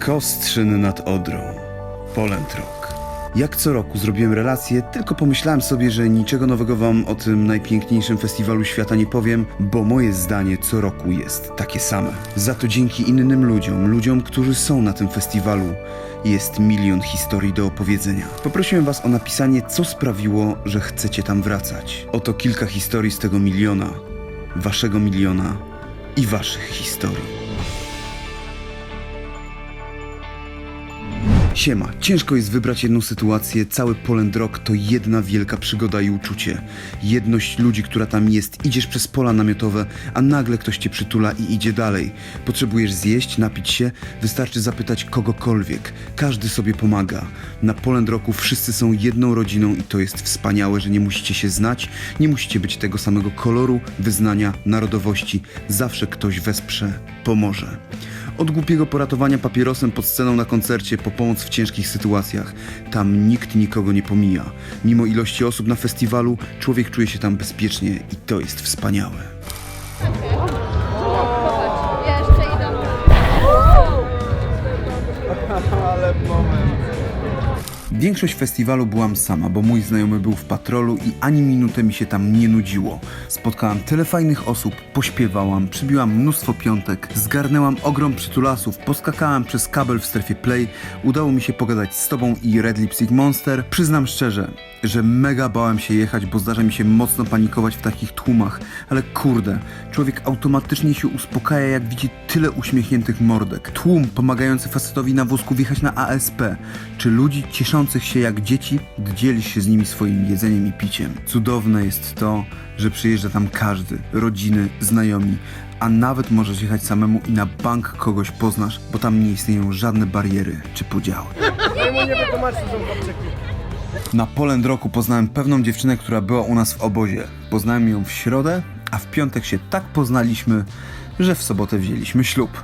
Kostrzyn nad Odrą. Poland Rock. Jak co roku zrobiłem relację, tylko pomyślałem sobie, że niczego nowego wam o tym najpiękniejszym festiwalu świata nie powiem, bo moje zdanie co roku jest takie same. Za to dzięki innym ludziom, ludziom, którzy są na tym festiwalu, jest milion historii do opowiedzenia. Poprosiłem was o napisanie, co sprawiło, że chcecie tam wracać. Oto kilka historii z tego miliona, waszego miliona i waszych historii. Siema, ciężko jest wybrać jedną sytuację. Cały Poland Rock to jedna wielka przygoda i uczucie. Jedność ludzi, która tam jest. Idziesz przez pola namiotowe, a nagle ktoś cię przytula i idzie dalej. Potrzebujesz zjeść, napić się, wystarczy zapytać kogokolwiek. Każdy sobie pomaga. Na Poland Rocku wszyscy są jedną rodziną i to jest wspaniałe, że nie musicie się znać, nie musicie być tego samego koloru, wyznania, narodowości. Zawsze ktoś wesprze, pomoże. Od głupiego poratowania papierosem pod sceną na koncercie po pomoc w ciężkich sytuacjach. Tam nikt nikogo nie pomija. Mimo ilości osób na festiwalu, człowiek czuje się tam bezpiecznie i to jest wspaniałe. Większość festiwalu byłam sama, bo mój znajomy był w patrolu i ani minutę mi się tam nie nudziło. Spotkałam tyle fajnych osób, pośpiewałam, przybiłam mnóstwo piątek, zgarnęłam ogrom przytulasów, poskakałam przez kabel w strefie play, udało mi się pogadać z tobą i Red Lipstick Monster. Przyznam szczerze, że mega bałem się jechać, bo zdarza mi się mocno panikować w takich tłumach, ale kurde, człowiek automatycznie się uspokaja, jak widzi tyle uśmiechniętych mordek. Tłum pomagający facetowi na wózku wjechać na ASP, czy ludzi cieszących się jak dzieci, gdy dzieli się z nimi swoim jedzeniem i piciem. Cudowne jest to, że przyjeżdża tam każdy, rodziny, znajomi, a nawet możesz jechać samemu i na bank kogoś poznasz, bo tam nie istnieją żadne bariery czy podziały. Na Poland Roku poznałem pewną dziewczynę, która była u nas w obozie. Poznałem ją w środę, a w piątek się tak poznaliśmy, że w sobotę wzięliśmy ślub.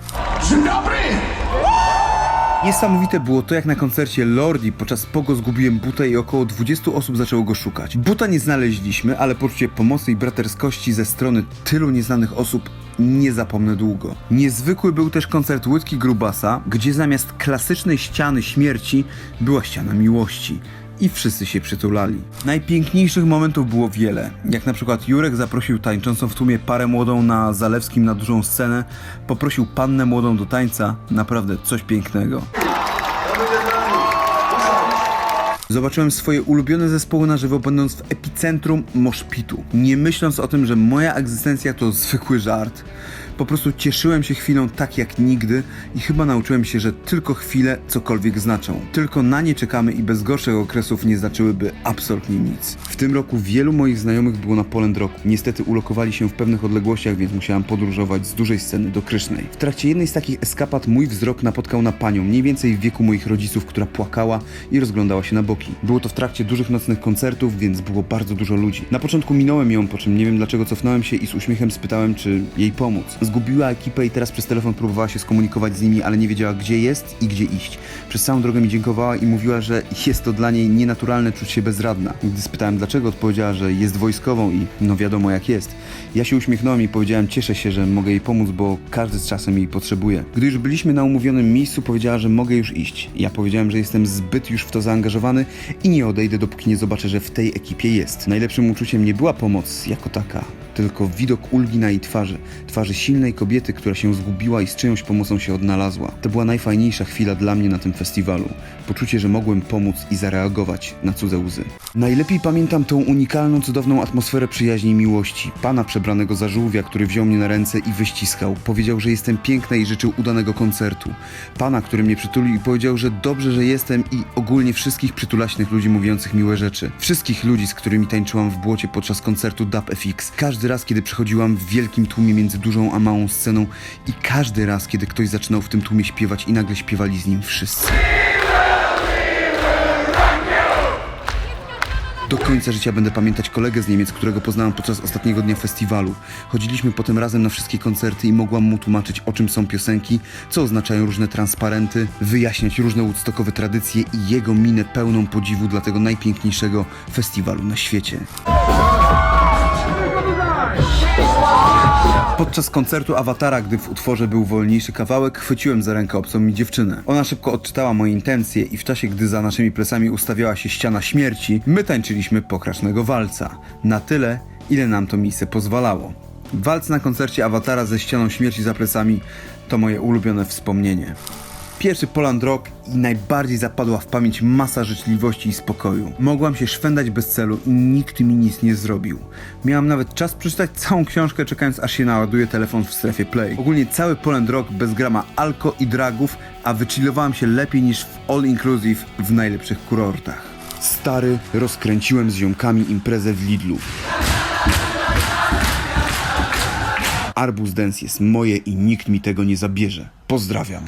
Niesamowite było to, jak na koncercie Lordi podczas pogo zgubiłem buta i około 20 osób zaczęło go szukać. Buta nie znaleźliśmy, ale poczucie pomocy i braterskości ze strony tylu nieznanych osób nie zapomnę długo. Niezwykły był też koncert Łydki Grubasa, gdzie zamiast klasycznej ściany śmierci była ściana miłości i wszyscy się przytulali. Najpiękniejszych momentów było wiele, jak na przykład Jurek zaprosił tańczącą w tłumie parę młodą na Zalewskim na dużą scenę, poprosił pannę młodą do tańca, naprawdę coś pięknego. Zobaczyłem swoje ulubione zespoły na żywo, będąc w epicentrum moszpitu. Nie myśląc o tym, że moja egzystencja to zwykły żart. Po prostu cieszyłem się chwilą tak jak nigdy i chyba nauczyłem się, że tylko chwile cokolwiek znaczą. Tylko na nie czekamy i bez gorszych okresów nie znaczyłyby absolutnie nic. W tym roku wielu moich znajomych było na Poland Roku. Niestety ulokowali się w pewnych odległościach, więc musiałem podróżować z dużej sceny do Krysznej. W trakcie jednej z takich eskapad mój wzrok napotkał na panią, mniej więcej w wieku moich rodziców, która płakała i rozglądała się na boki. Było to w trakcie dużych nocnych koncertów, więc było bardzo dużo ludzi. Na początku minąłem ją, po czym nie wiem dlaczego cofnąłem się i z uśmiechem spytałem, czy jej pomóc. Zgubiła ekipę i teraz przez telefon próbowała się skomunikować z nimi, ale nie wiedziała gdzie jest i gdzie iść. Przez całą drogę mi dziękowała i mówiła, że jest to dla niej nienaturalne czuć się bezradna. Gdy spytałem dlaczego, odpowiedziała, że jest wojskową i no wiadomo jak jest. Ja się uśmiechnąłem i powiedziałem, cieszę się, że mogę jej pomóc, bo każdy z czasem jej potrzebuje. Gdy już byliśmy na umówionym miejscu, powiedziała, że mogę już iść. Ja powiedziałem, że jestem zbyt już w to zaangażowany i nie odejdę, dopóki nie zobaczę, że w tej ekipie jest. Najlepszym uczuciem nie była pomoc jako taka, tylko widok ulgi na jej twarzy. Twarzy silnej kobiety, która się zgubiła i z czyjąś pomocą się odnalazła. To była najfajniejsza chwila dla mnie na tym festiwalu. Poczucie, że mogłem pomóc i zareagować na cudze łzy. Najlepiej pamiętam tą unikalną, cudowną atmosferę przyjaźni i miłości. Pana przebranego za żółwia, który wziął mnie na ręce i wyściskał. Powiedział, że jestem piękna i życzył udanego koncertu. Pana, który mnie przytulił i powiedział, że dobrze, że jestem i ogólnie wszystkich przytulaśnych ludzi mówiących miłe rzeczy. Wszystkich ludzi, z którymi tańczyłam w błocie podczas koncertu Dub FX. Każdy raz, kiedy przechodziłam w wielkim tłumie między dużą a małą sceną i każdy raz, kiedy ktoś zaczynał w tym tłumie śpiewać i nagle śpiewali z nim wszyscy. Do końca życia będę pamiętać kolegę z Niemiec, którego poznałam podczas ostatniego dnia festiwalu. Chodziliśmy potem razem na wszystkie koncerty i mogłam mu tłumaczyć, o czym są piosenki, co oznaczają różne transparenty, wyjaśniać różne woodstockowe tradycje i jego minę pełną podziwu dla tego najpiękniejszego festiwalu na świecie. Podczas koncertu Awatara, gdy w utworze był wolniejszy kawałek, chwyciłem za rękę obcą mi dziewczynę. Ona szybko odczytała moje intencje i w czasie, gdy za naszymi plecami ustawiała się ściana śmierci, my tańczyliśmy pokracznego walca. Na tyle, ile nam to miejsce pozwalało. Walc na koncercie Awatara ze ścianą śmierci za plecami to moje ulubione wspomnienie. Pierwszy Poland Rock i najbardziej zapadła w pamięć masa życzliwości i spokoju. Mogłam się szwendać bez celu i nikt mi nic nie zrobił. Miałam nawet czas przeczytać całą książkę, czekając aż się naładuje telefon w strefie play. Ogólnie cały Poland Rock bez grama alko i dragów, a wychillowałam się lepiej niż w all inclusive w najlepszych kurortach. Stary, rozkręciłem z ziomkami imprezę w Lidlu. Arbus Dance jest moje i nikt mi tego nie zabierze. Pozdrawiam.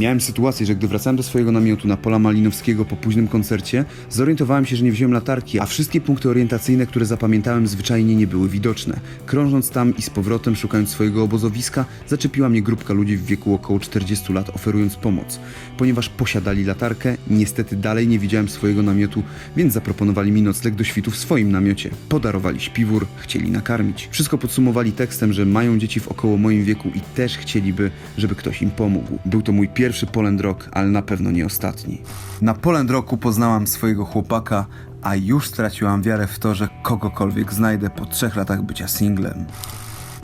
Miałem sytuację, że gdy wracałem do swojego namiotu na pola Malinowskiego po późnym koncercie, zorientowałem się, że nie wziąłem latarki, a wszystkie punkty orientacyjne, które zapamiętałem zwyczajnie nie były widoczne. Krążąc tam i z powrotem, szukając swojego obozowiska, zaczepiła mnie grupka ludzi w wieku około 40 lat, oferując pomoc. Ponieważ posiadali latarkę, niestety dalej nie widziałem swojego namiotu, więc zaproponowali mi nocleg do świtu w swoim namiocie. Podarowali śpiwór, chcieli nakarmić. Wszystko podsumowali tekstem, że mają dzieci w około moim wieku i też chcieliby, żeby ktoś im pomógł. Był to mój pierwszy Poland Rock, ale na pewno nie ostatni. Na Poland Rocku poznałam swojego chłopaka, a już straciłam wiarę w to, że kogokolwiek znajdę po trzech latach bycia singlem.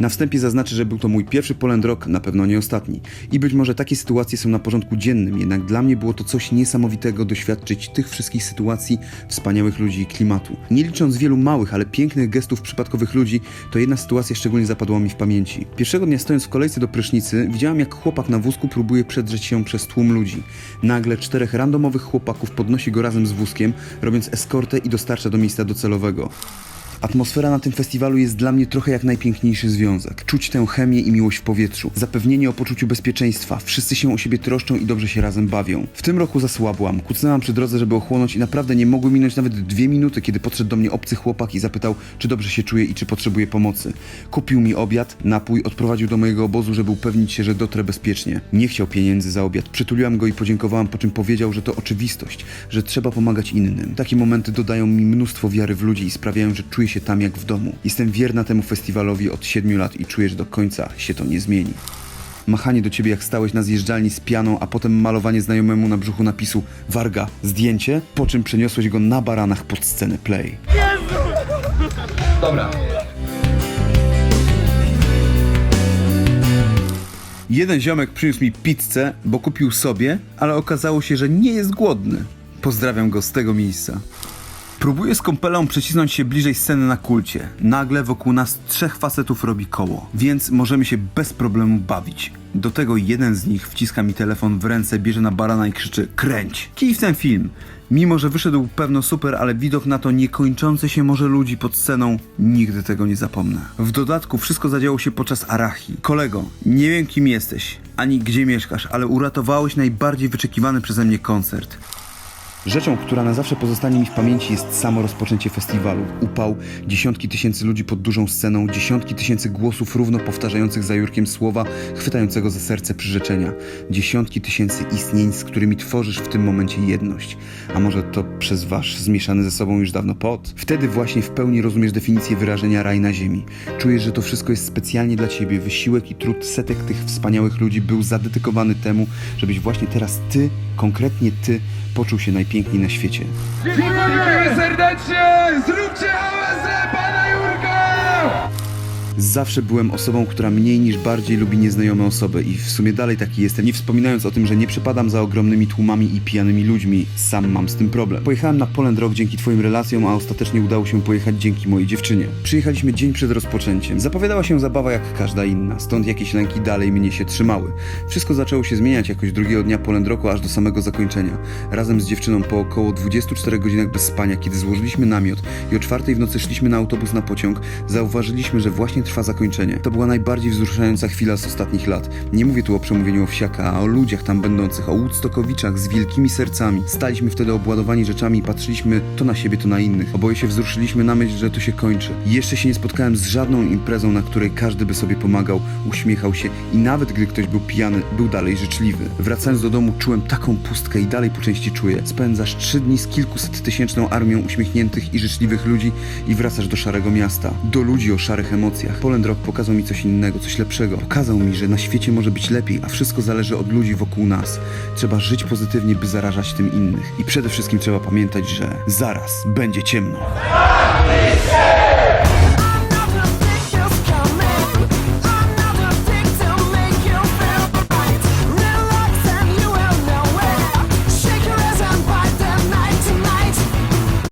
Na wstępie zaznaczę, że był to mój pierwszy Poland Rock, na pewno nie ostatni. I być może takie sytuacje są na porządku dziennym, jednak dla mnie było to coś niesamowitego doświadczyć tych wszystkich sytuacji, wspaniałych ludzi i klimatu. Nie licząc wielu małych, ale pięknych gestów przypadkowych ludzi, to jedna sytuacja szczególnie zapadła mi w pamięci. Pierwszego dnia stojąc w kolejce do prysznicy, widziałam jak chłopak na wózku próbuje przedrzeć się przez tłum ludzi. Nagle czterech randomowych chłopaków podnosi go razem z wózkiem, robiąc eskortę i dostarcza do miejsca docelowego. Atmosfera na tym festiwalu jest dla mnie trochę jak najpiękniejszy związek. Czuć tę chemię i miłość w powietrzu. Zapewnienie o poczuciu bezpieczeństwa. Wszyscy się o siebie troszczą i dobrze się razem bawią. W tym roku zasłabłam. Kucnęłam przy drodze, żeby ochłonąć i naprawdę nie mogły minąć nawet dwie minuty, kiedy podszedł do mnie obcy chłopak i zapytał, czy dobrze się czuję i czy potrzebuję pomocy. Kupił mi obiad, napój, odprowadził do mojego obozu, żeby upewnić się, że dotrę bezpiecznie. Nie chciał pieniędzy za obiad. Przytuliłam go i podziękowałam, po czym powiedział, że to oczywistość, że trzeba pomagać innym. Takie momenty dodają mi mnóstwo wiary w ludzi i sprawiają, że czuję się tam jak w domu. Jestem wierna temu festiwalowi od 7 lat i czuję, że do końca się to nie zmieni. Machanie do ciebie jak stałeś na zjeżdżalni z pianą, a potem malowanie znajomemu na brzuchu napisu Warga, zdjęcie, po czym przeniosłeś go na baranach pod scenę play. Dobra. Jeden ziomek przyniósł mi pizzę, bo kupił sobie, ale okazało się, że nie jest głodny. Pozdrawiam go z tego miejsca. Próbuję z kąpelą przecisnąć się bliżej sceny na kulcie. Nagle wokół nas trzech facetów robi koło, więc możemy się bez problemu bawić. Do tego jeden z nich wciska mi telefon w ręce, bierze na barana i krzyczy kręć. Kij w ten film. Mimo, że wyszedł pewno super, ale widok na to niekończące się morze ludzi pod sceną, nigdy tego nie zapomnę. W dodatku wszystko zadziało się podczas Arachi. Kolego, nie wiem kim jesteś, ani gdzie mieszkasz, ale uratowałeś najbardziej wyczekiwany przeze mnie koncert. Rzeczą, która na zawsze pozostanie mi w pamięci jest samo rozpoczęcie festiwalu. Upał, dziesiątki tysięcy ludzi pod dużą sceną, dziesiątki tysięcy głosów równo powtarzających za Jurkiem słowa, chwytającego za serce przyrzeczenia. Dziesiątki tysięcy istnień, z którymi tworzysz w tym momencie jedność. A może to przez wasz zmieszany ze sobą już dawno pot? Wtedy właśnie w pełni rozumiesz definicję wyrażenia raj na ziemi. Czujesz, że to wszystko jest specjalnie dla ciebie. Wysiłek i trud setek tych wspaniałych ludzi był zadedykowany temu, żebyś właśnie teraz ty, konkretnie ty, poczuł się najpiękniej na świecie. Dziękujemy serdecznie! Zróbcie hałas dla pana Jurka! Zawsze byłem osobą, która mniej niż bardziej lubi nieznajome osoby i w sumie dalej taki jestem, nie wspominając o tym, że nie przepadam za ogromnymi tłumami i pijanymi ludźmi. Sam mam z tym problem. Pojechałem na Poland Rock dzięki twoim relacjom, a ostatecznie udało się pojechać dzięki mojej dziewczynie. Przyjechaliśmy dzień przed rozpoczęciem. Zapowiadała się zabawa jak każda inna, stąd jakieś lęki dalej mnie się trzymały. Wszystko zaczęło się zmieniać jakoś drugiego dnia Poland Rocku aż do samego zakończenia. Razem z dziewczyną po około 24 godzinach bez spania, kiedy złożyliśmy namiot i o czwartej w nocy szliśmy na autobus na pociąg, zauważyliśmy, że właśnie trwa zakończenie. To była najbardziej wzruszająca chwila z ostatnich lat. Nie mówię tu o przemówieniu Owsiaka, a o ludziach tam będących, o Woodstockowiczach z wielkimi sercami. Staliśmy wtedy obładowani rzeczami i patrzyliśmy to na siebie, to na innych. Oboje się wzruszyliśmy na myśl, że to się kończy. Jeszcze się nie spotkałem z żadną imprezą, na której każdy by sobie pomagał, uśmiechał się i nawet gdy ktoś był pijany, był dalej życzliwy. Wracając do domu czułem taką pustkę i dalej po części czuję. Spędzasz trzy dni z kilkuset tysięczną armią uśmiechniętych i życzliwych ludzi i wracasz do szarego miasta. Do ludzi o szarych emocjach. Poland Rock pokazał mi coś innego, coś lepszego. Pokazał mi, że na świecie może być lepiej, a wszystko zależy od ludzi wokół nas. Trzeba żyć pozytywnie, by zarażać tym innych. I przede wszystkim trzeba pamiętać, że zaraz będzie ciemno.